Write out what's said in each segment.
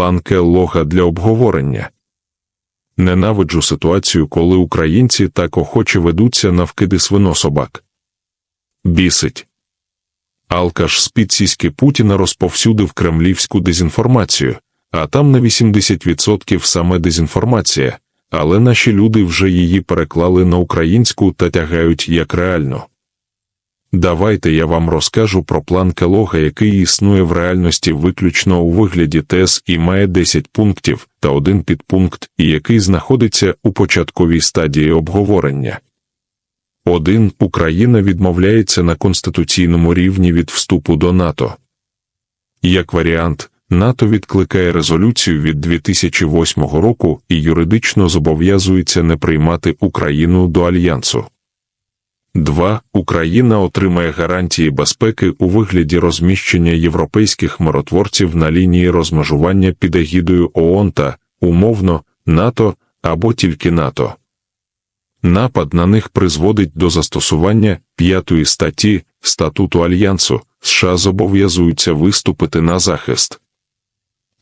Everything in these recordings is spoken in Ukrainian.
план Келлога для обговорення. Ненавиджу ситуацію, коли українці так охоче ведуться на вкиди свинособак. Бісить. Алкаш з-під сіськи Путіна розповсюдив кремлівську дезінформацію, а там на 80% саме дезінформація, але наші люди вже її переклали на українську та тягають як реально. Давайте я вам розкажу про план Келога, який існує в реальності виключно у вигляді тез і має 10 пунктів та один підпункт, і який знаходиться у початковій стадії обговорення. 1. Україна відмовляється на конституційному рівні від вступу до НАТО. Як варіант, НАТО відкликає резолюцію від 2008 року і юридично зобов'язується не приймати Україну до альянсу. 2. Україна отримає гарантії безпеки у вигляді розміщення європейських миротворців на лінії розмежування під егідою ООН та, умовно, НАТО або тільки НАТО. Напад на них призводить до застосування п'ятої статті Статуту Альянсу, США зобов'язуються виступити на захист.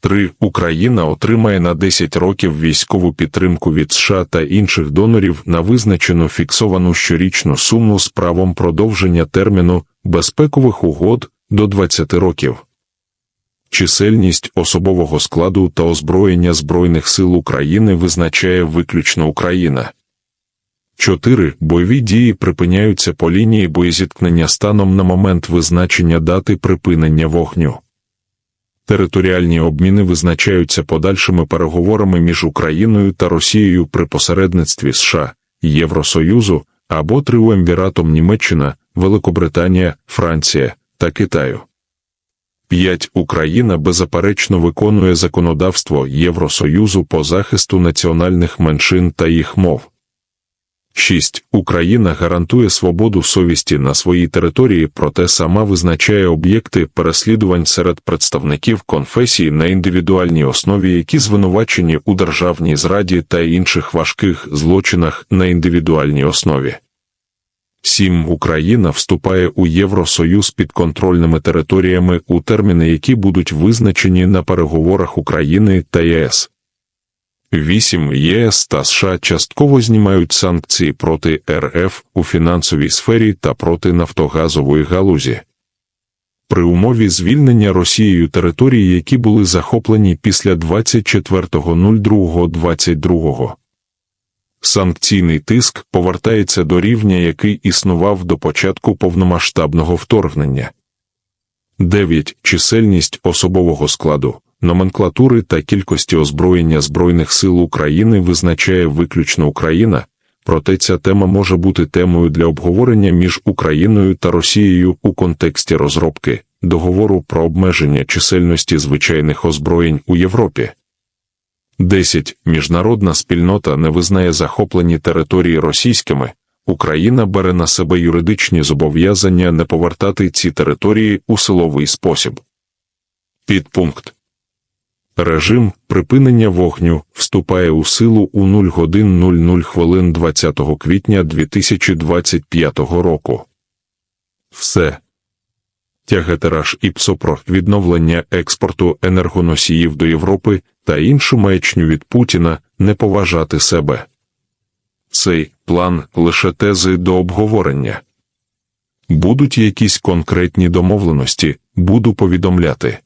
3. Україна отримає на 10 років військову підтримку від США та інших донорів на визначену фіксовану щорічну суму з правом продовження терміну безпекових угод до 20 років. Чисельність особового складу та озброєння Збройних сил України визначає виключно Україна. 4. Бойові дії припиняються по лінії боєзіткнення станом на момент визначення дати припинення вогню. Територіальні обміни визначаються подальшими переговорами між Україною та Росією при посередництві США, Євросоюзу або Триумвіратом Німеччина, Великобританія, Франція та Китаю. 5. Україна беззаперечно виконує законодавство Євросоюзу по захисту національних меншин та їх мов. 6. Україна гарантує свободу совісті на своїй території, проте сама визначає об'єкти переслідувань серед представників конфесії на індивідуальній основі, які звинувачені у державній зраді та інших важких злочинах на індивідуальній основі. 7. Україна вступає у Євросоюз під контрольними територіями у терміни, які будуть визначені на переговорах України та ЄС. 8. ЄС та США частково знімають санкції проти РФ у фінансовій сфері та проти нафтогазової галузі. При умові звільнення Росією території, які були захоплені після 24.02.22. Санкційний тиск повертається до рівня, який існував до початку повномасштабного вторгнення. 9. Чисельність особового складу номенклатури та кількості озброєння Збройних сил України визначає виключно Україна, проте ця тема може бути темою для обговорення між Україною та Росією у контексті розробки договору про обмеження чисельності звичайних озброєнь у Європі. 10. Міжнародна спільнота не визнає захоплені території російськими. Україна бере на себе юридичні зобов'язання не повертати ці території у силовий спосіб. Підпункт Режим припинення вогню вступає у силу у 0 годин 00 хвилин 20 квітня 2025 року. Все. Тягетераж ІПСО про відновлення експорту енергоносіїв до Європи та іншу маячню від Путіна не поважати себе. Цей план лише тези до обговорення. Будуть якісь конкретні домовленості, буду повідомляти.